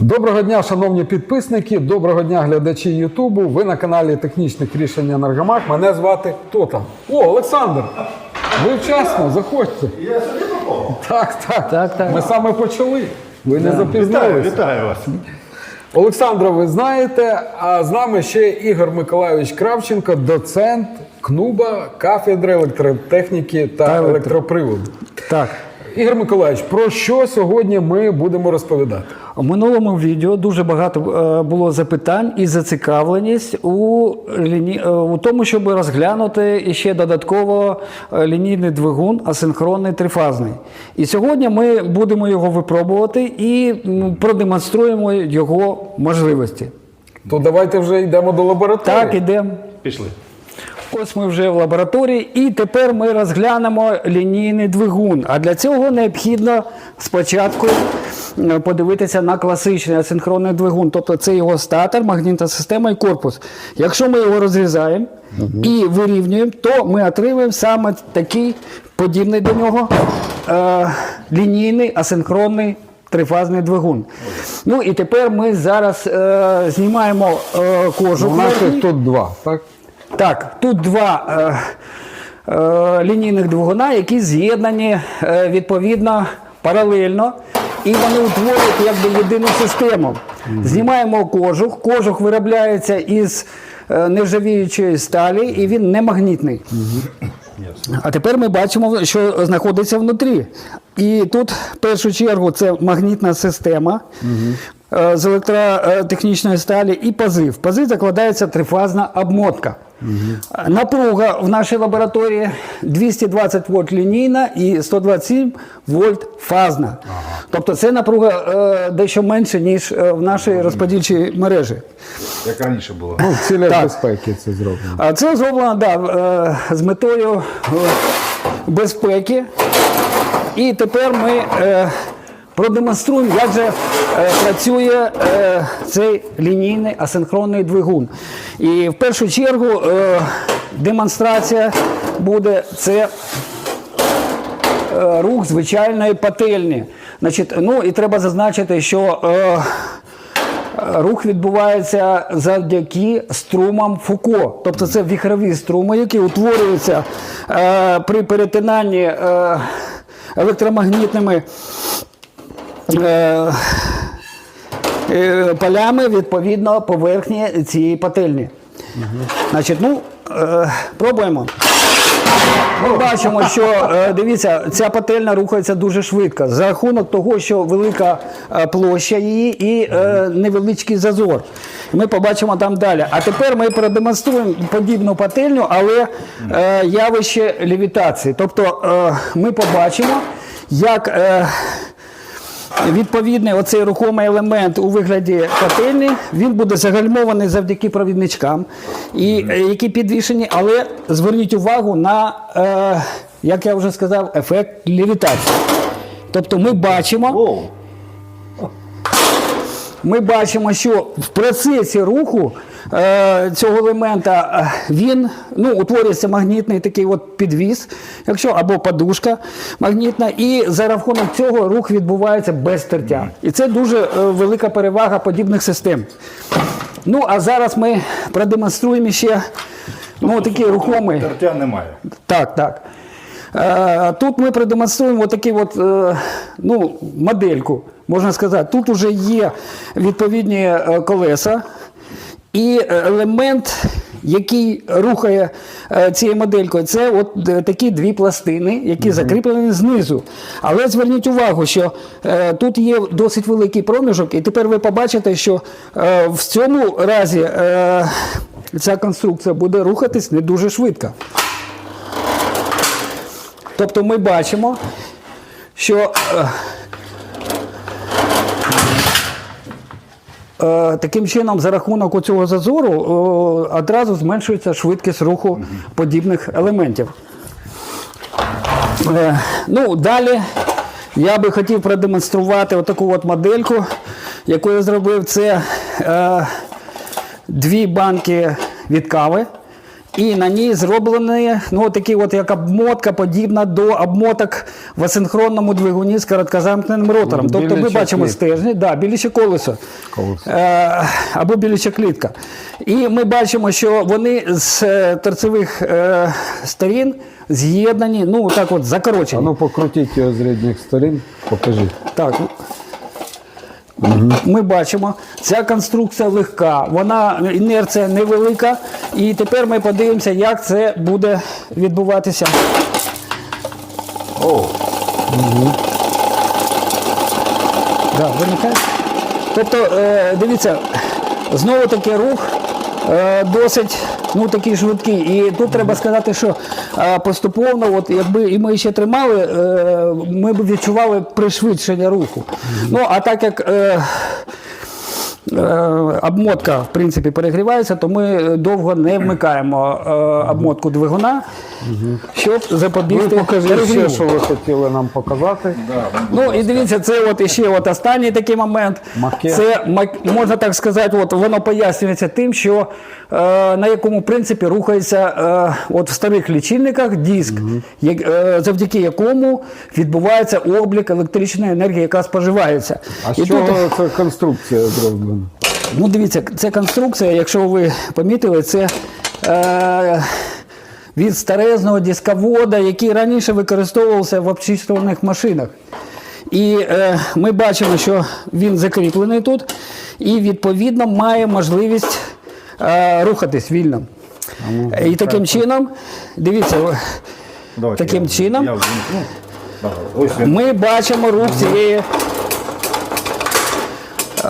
Доброго дня, шановні підписники, доброго дня, глядачі Ютубу. Ви на каналі Технічних рішень Енергомах. Мене звати хто там? О, Олександр! Ви вчасно, заходьте. Я собі попав. Так, так. Так, так. Ми саме почали. Ви не Вітаю, запізнилися. вітаю вас. Олександра, ви знаєте, а з нами ще Ігор Миколайович Кравченко, доцент КНУБа, кафедри електротехніки та електро- електроприводу. Так. Ігор Миколайович, про що сьогодні ми будемо розповідати? У минулому відео дуже багато е, було запитань і зацікавленість у, ліні... е, у тому, щоб розглянути ще додатково е, лінійний двигун асинхронний трифазний. І сьогодні ми будемо його випробувати і продемонструємо його можливості. То давайте вже йдемо до лабораторії. Так, ідемо. Пішли. Ось ми вже в лабораторії, і тепер ми розглянемо лінійний двигун. А для цього необхідно спочатку е, подивитися на класичний асинхронний двигун, тобто це його статор, магнітна система і корпус. Якщо ми його розрізаємо і вирівнюємо, то ми отримаємо саме такий подібний до нього е, лінійний асинхронний. Трифазний двигун. Ну і тепер ми зараз е, знімаємо е, кожух. У наших верхній. тут два, так? Так, тут два е, е, лінійних двигуна, які з'єднані е, відповідно паралельно, і вони утворюють якби єдину систему. Знімаємо кожух. Кожух виробляється із е, нержавіючої сталі, і він не магнітний. А тепер ми бачимо, що знаходиться внутрі. І тут, в першу чергу, це магнітна система е, з електротехнічної сталі і пази. В пази закладається трифазна обмотка. Е, Напруга в нашій лабораторії 220 вольт лінійна і 127 вольт фазна. Тобто це напруга е, дещо менше, ніж е, в нашій розподільчій мережі. Як раніше було. Ну, в цілях Так. безпеки це зроблено. А це зроблено да, е, з метою е, безпеки. І тепер ми е, продемонструємо, як же е, працює е, цей лінійний асинхронний двигун. І в першу чергу е, демонстрація буде це е, рух звичайної пательні. Значить, ну і треба зазначити, що е, рух відбувається завдяки струмам Фуко. Тобто це віхрові струми, які утворюються е, при перетинанні е, електромагнітними. Е, е, полями відповідно поверхні цієї пательні. Значить, ну, е, пробуємо. Ми бачимо, що дивіться, ця пательня рухається дуже швидко за рахунок того, що велика площа її і невеличкий зазор. Ми побачимо там далі. А тепер ми продемонструємо подібну пательню, але явище левітації. Тобто ми побачимо, як. Відповідний оцей рухомий елемент у вигляді пательні, він буде загальмований завдяки провідничкам, і, е, які підвішені, але зверніть увагу на, е, як я вже сказав, ефект левітації. Тобто ми бачимо, ми бачимо, що в процесі руху е, цього елемента е, він ну, утворюється магнітний такий от підвіс, якщо або подушка магнітна, і за рахунок цього рух відбувається без тертя. І це дуже е, велика перевага подібних систем. Ну а зараз ми продемонструємо ще ну, такий рухомий. Тертя немає. Так, так. Е, Тут ми продемонструємо отакі от, е, ну, модельку, можна сказати. Тут вже є відповідні колеса і елемент, який рухає е, цією моделькою, це от е, такі дві пластини, які закріплені знизу. Але зверніть увагу, що е, тут є досить великий проміжок, і тепер ви побачите, що в цьому разі ця конструкція буде рухатись не дуже швидко. Тобто ми бачимо, що е, е, таким чином, за рахунок цього зазору, е, одразу зменшується швидкість руху подібних елементів. Е, ну, далі я би хотів продемонструвати отаку от модельку, яку я зробив. Це е, дві банки від кави. І на ній зроблені ну, такі от як обмотка, подібна до обмоток в асинхронному двигуні з короткозамкненим ротором. Тобто ми бачимо клітка. стержні, да, біляче колесо. Колесо. Е, або біляча клітка. І ми бачимо, що вони з е, торцевих е, сторін з'єднані, ну так от закорочені. А ну покрутіть його з рідних сторін, покажіть. Так. Ми бачимо, ця конструкція легка, вона інерція невелика. І тепер ми подивимося, як це буде відбуватися. О, Да, виникає. Тобто, е, дивіться, знову таки рух е, досить ну, такий швидкий. І тут треба сказати, що е, поступово, от, якби і ми ще тримали, е, ми б відчували пришвидшення руху. Ну, а так як. Е, е, Обмотка, в принципі, перегрівається, то ми довго не вмикаємо е, обмотку двигуна, щоб Ви запобігти перегріву. що ви хотіли нам показати. Ну і дивіться, це от іще от останній такий момент. Макет. Це мак- можна так сказати, от воно пояснюється тим, що е, на якому принципі рухається е, от в старих лічильниках диск, як, е, завдяки якому відбувається облік електричної енергії, яка споживається. А з І чого тут, ця конструкція зроблена? Ну дивіться, це конструкція, якщо ви помітили, це. Е, від старезного дисковода, який раніше використовувався в обчислювальних машинах. І е, ми бачимо, що він закріплений тут і відповідно має можливість е, рухатись вільно. І таким чином, дивіться, давайте Таким я- чином? Я ввімкну. Давай, Ось він. ми бачимо рух цієї.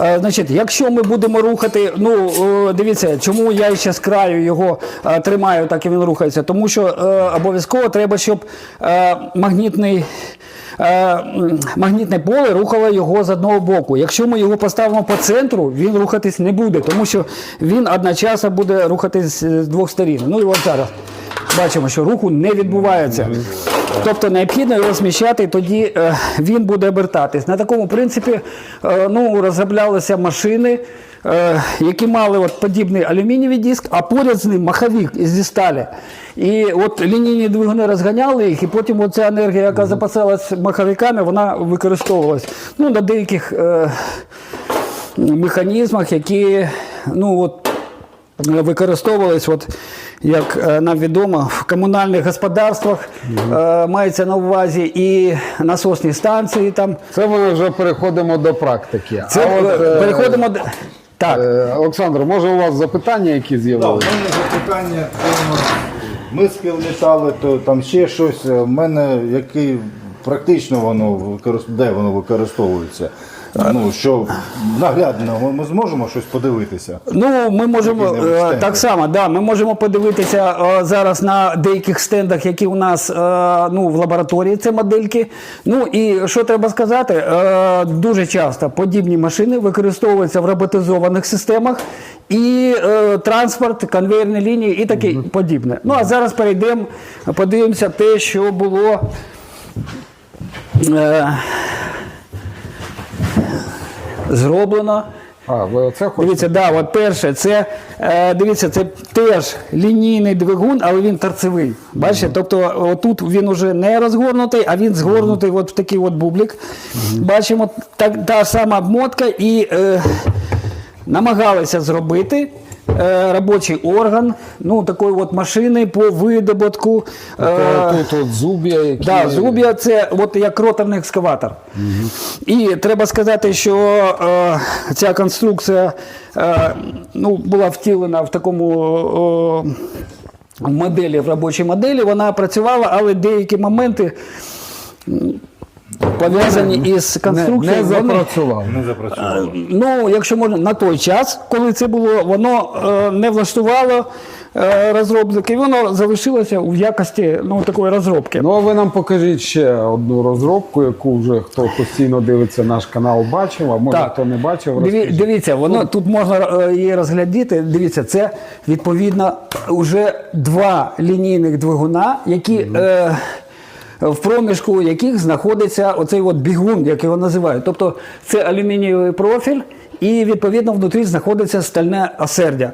Е, Значить, якщо ми будемо рухати, ну е, дивіться, чому я ще з краю його е, тримаю, так і він рухається. Тому що обов'язково треба, щоб магнітний. Магнітне поле рухало його з одного боку. Якщо ми його поставимо по центру, він рухатись не буде, тому що він одночасно буде рухатись з двох сторін. Ну і от зараз бачимо, що руху не відбувається. Тобто необхідно його зміщати, і тоді е, він буде обертатись. На такому принципі е, ну, розроблялися машини, е, які мали от подібний алюмінієвий диск, а поряд з ним маховик зі сталі. І от лінійні двигуни розганяли їх, і потім оця енергія, яка запасалась маховиками, вона використовувалась ну, на деяких механізмах, які ну, от, використовувались, от, як е, нам відомо, в комунальних господарствах е, мається на увазі і насосні станції. Там. Це ми вже переходимо до практики. Це а от, е, переходимо до. Так. Олександр, може у вас запитання, які Да, у мене запитання. Ми літали, то там ще щось. У мене який практично воно використ... де воно використовується. Ну, що наглядно, ми- ми зможемо щось подивитися. Ну, ми можемо е, так само, да, ми можемо подивитися е, зараз на деяких стендах, які у нас е, ну, в лабораторії це модельки. Ну і що треба сказати, дуже часто подібні машини використовуються в роботизованих системах і е, транспорт, конвейерні лінії і таке подібне. Ну а зараз перейдемо, подивимося те, що було. Зроблено А, ви оце хочете? Дивіться, да, от перше, це е, дивіться, це теж лінійний двигун, але він торцевий. Бачите, тобто отут він уже не розгорнутий, а він згорнутий от в такий от бублик. Бачимо, так, та сама обмотка і е, намагалися зробити. Е, Робочий орган, ну такої от машини по видобутку. е, Тут от зуб'я, які... Да, зуб'я це от як роторний екскаватор. І треба сказати, що е, ця конструкція е, ну, була втілена в такому е, в моделі, в робочій моделі. Вона працювала, але деякі моменти пов'язані із конструкцією. не вони- запрацював. Не запрацювало. Ну, якщо можна, на той час, коли це було, воно е, не влаштувало е, розробників, воно залишилося в якості ну, такої розробки. Ну, а ви нам покажіть ще одну розробку, яку вже хто постійно дивиться наш канал, бачив, а може хто не бачив, Диві- розкажіть. дивіться, воно тут можна е, її розглядіти. Дивіться, це відповідно вже два лінійних двигуна, які. Е, в проміжку яких знаходиться оцей от бігун, як його називають. Тобто це алюмінієвий профіль, і відповідно внутрі знаходиться стальне осердя.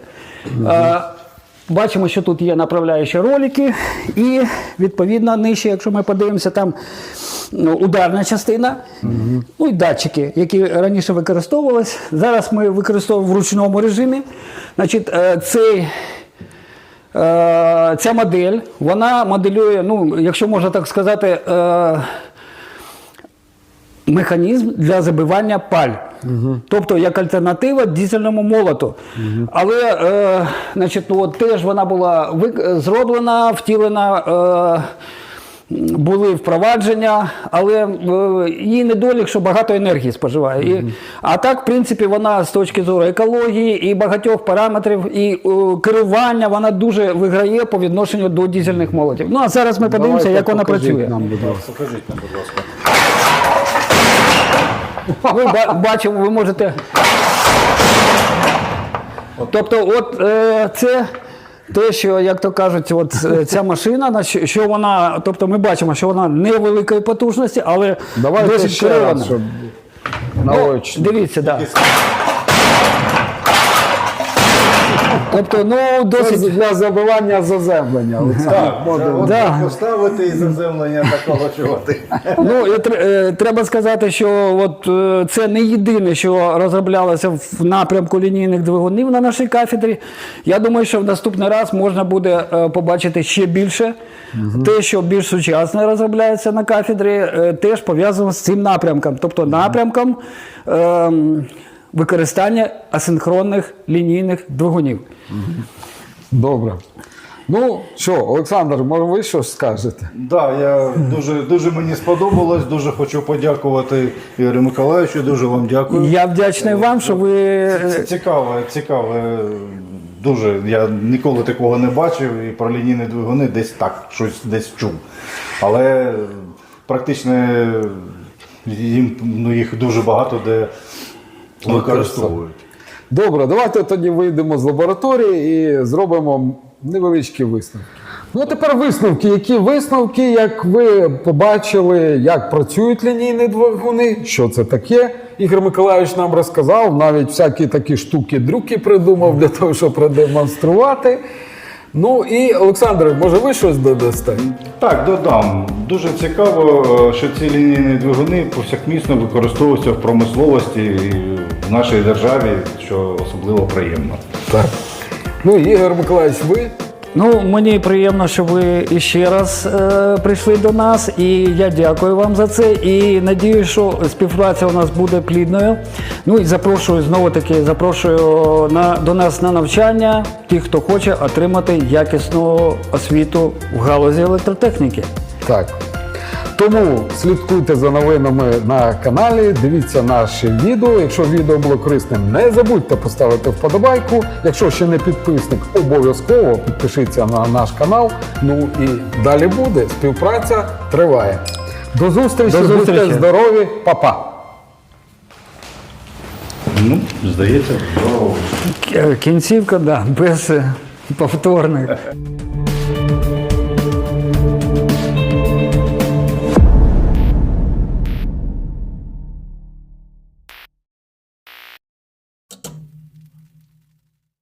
Е, Бачимо, що тут є направляючі ролики, і відповідно нижче, якщо ми подивимося, там ну, ударна частина, ну і датчики, які раніше використовувалися. Зараз ми використовуємо в ручному режимі. Значить, е, цей Ця модель, вона моделює, ну, якщо можна так сказати, е, механізм для забивання паль. Тобто як альтернатива дізельному молоту. Але е, значить, ну, от теж вона була зроблена, втілена. Е, були впровадження, але е, її недолік, що багато енергії споживає. І, а так, в принципі, вона з точки зору екології і багатьох параметрів, і е, керування вона дуже виграє по відношенню до дизельних молотів. Ну а зараз ми подивимося, Давайте як вона працює. Нам, будь ласка. Покажіть нам, будь ласка. Ви бачимо, ви можете. Тобто, от е, це те, що, як то кажуть, от е, ця машина, що- вона, тобто ми бачимо, що вона невеликої потужності, але Давайте досить ще керована. щоб Ну, наочно. дивіться, так. Да. Тобто, ну, Це досить. для забивання заземлення. Так, Да. поставити і заземлення такого чувати. Ну, і тр- е, треба сказати, що от е, це не єдине, що розроблялося в напрямку лінійних двигунів на нашій кафедрі. Я думаю, що в наступний раз можна буде е, побачити ще більше. Те, що більш сучасно розробляється на кафедрі, е, теж пов'язано з цим напрямком. Тобто напрямком ем, використання асинхронних лінійних двигунів. Добре. Ну що, Олександр, може ви щось скажете? Да, я дуже, дуже мені сподобалось, дуже хочу подякувати Ігорю Миколаївичу, дуже вам дякую. Я вдячний вам, що ви. Це е, цікаве, цікаве. Дуже. Я ніколи такого не бачив і про лінійні двигуни десь так, щось десь чув. Але практично їм, ну, їх дуже багато де використовують. Добре, давайте тоді вийдемо з лабораторії і зробимо невеличкі висновки. Ну, а тепер висновки. Які висновки, як ви побачили, як працюють лінійні двигуни, що це таке? Ігор Миколаївич нам розказав, навіть всякі такі штуки-дрюки придумав для того, щоб продемонструвати. Ну і Олександр, може ви щось додасте? Так, додам. Дуже цікаво, е, що ці лінійні двигуни повсякмісно використовуються в промисловості і в нашій державі, що особливо приємно. Так. Ну, Ігор Миколаївич, ви Ну, мені приємно, що ви іще раз е, прийшли до нас, і я дякую вам за це. І надію, що співпраця у нас буде плідною. Ну і запрошую знову таки, запрошую на, до нас на навчання тих, хто хоче отримати якісну освіту в галузі електротехніки. Так. Тому слідкуйте за новинами на каналі, дивіться наші відео. Якщо відео було корисним, не забудьте поставити вподобайку. Якщо ще не підписник, обов'язково підпишіться на наш канал. Ну і далі буде. Співпраця триває. До зустрічі, До зустрічі. будьте здорові, па-па! Ну, здається, здорово. Кінцівка, да, без повторних.